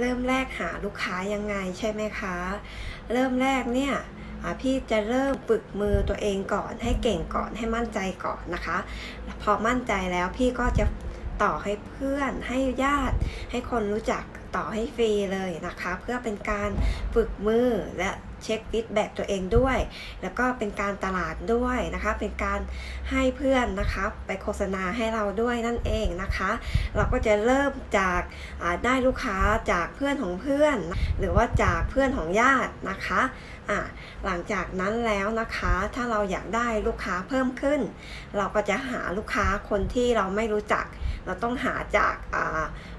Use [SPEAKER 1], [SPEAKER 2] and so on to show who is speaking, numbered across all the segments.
[SPEAKER 1] เริ่มแรกหาลูกค้ายังไงใช่ไหมคะ เริ่มแรกเนี่ยพี่จะเริ่มฝึกมือตัวเองก่อนให้เก่งก่อนให้มั่นใจก่อนนะคะ พอมั่นใจแล้วพี่ก็จะต่อให้เพื่อนให้ญาติ ให้คนรู้จักต่อให้ฟรีเลยนะคะ เพื่อเป็นการฝึกมือและ เช็คฟีดแบ็ตัวเองด้วย แล้วก็เป็นการตลาดด้วยนะคะ เป็นการให้เพื่อนนะคะไปโฆษณาให้เราด้วยนั่นเองนะคะ เราก็จะเริ่มจากาได้ลูกค้าจากเพื่อนของเพื่อน หรือว่าจากเพื่อนของญาตินะคะหลังจากนั้นแล้วนะคะถ้าเราอยากได้ลูกค้าเพิ่มขึ้น เราก็จะหาลูกค้าคนที่เราไม่รู้จัก เราต้องหาจากอ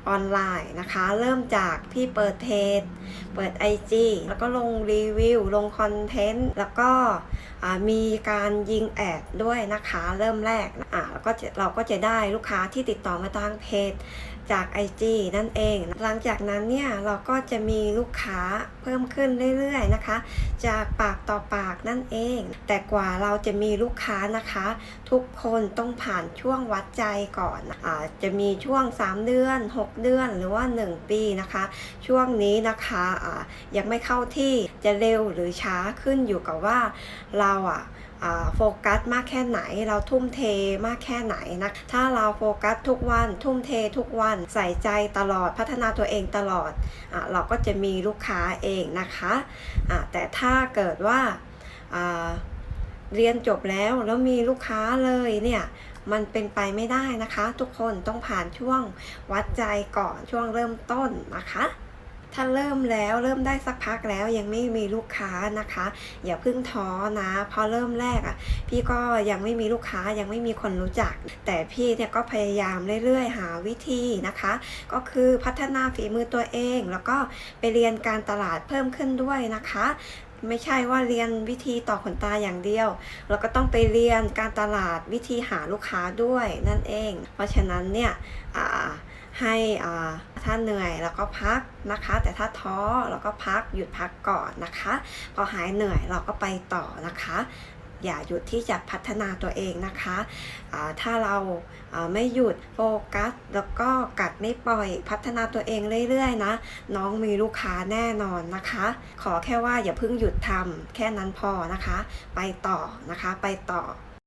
[SPEAKER 1] ออนไลน์นะคะ เริ่มจากพี่เปิดเทสเปิด IG แล้วก็ลงรีวิวลงคอนเทนต์ แล้วก็มีการยิงแอดด้วยนะคะ เริ่มแรกอะแล้วก็จะเราก็จะได้ลูกค้าที่ติดต่อมาทางเพจจาก IG นั่นเอง หลังจากนั้นเนี่ยเราก็จะมีลูกค้าเพิ่มขึ้นเรื่อยๆนะคะ จากปากต่อปากนั่นเอง แต่กว่าเราจะมีลูกค้านะคะ ทุกคนต้องผ่านช่วงวัดใจก่อนอาจะมีช่วง 3 เดือน 6 เดือนหรือว่า 1 ปีนะคะ ช่วงนี้นะคะอ่ายังไม่เข้าที่จะเร็วหรือช้าขึ้นอยู่กับว่าเราอะโฟกัสมากแค่ไหนเราทุ่มเทมากแค่ไหนนะถ้าเราโฟกัสทุกวัน ทุ่มเททุกวันใส่ใจตลอดพัฒนาตัวเองตลอดอเราก็จะมีลูกค้าเองนะคะะแต่ถ้าเกิดว่าเรียนจบแล้วแล้วมีลูกค้าเลยเนี่ยมันเป็นไปไม่ได้นะคะ ทุกคนต้องผ่านช่วงวัดใจก่อนช่วงเริ่มต้นนะคะ ถ้าเริ่มแล้วเริ่มได้สักพักแล้วยังไม่มีลูกค้านะคะ อย่าเพิ่งท้อนะพอเริ่มแรกอะ พี่ก็ยังไม่มีลูกค้ายังไม่มีคนรู้จัก แต่พี่เนี่ยก็พยายามเรื่อยๆ หาวิธีนะคะ ก็คือพัฒนาฝีมือตัวเอง แล้วก็ไปเรียนการตลาดเพิ่มขึ้นด้วยนะคะ ไม่ใช่ว่าเรียนวิธีต่อขนตาอย่างเดียว เราก็ต้องไปเรียนการตลาดวิธีหาลูกค้าด้วยนั่นเอง เพราะฉะนั้นเนี่ยให้ถ้าเหนื่อยแล้วก็พักนะคะ แต่ถ้าท้อเราก็พักหยุดพักก่อนนะคะ พอหายเหนื่อยเราก็ไปต่อนะคะ อย่าหยุดที่จะพัฒนาตัวเองนะคะะถ้าเราาไม่หยุดโฟกัส แล้วก็กัดไม่ปล่อยพัฒนาตัวเองเรื่อยๆนะ น้องมีลูกค้าแน่นอนนะคะ ขอแค่ว่าอย่าเพิ่งหยุดทำแค่นั้นพอนะคะ ไปต่อนะคะ ไปต่อ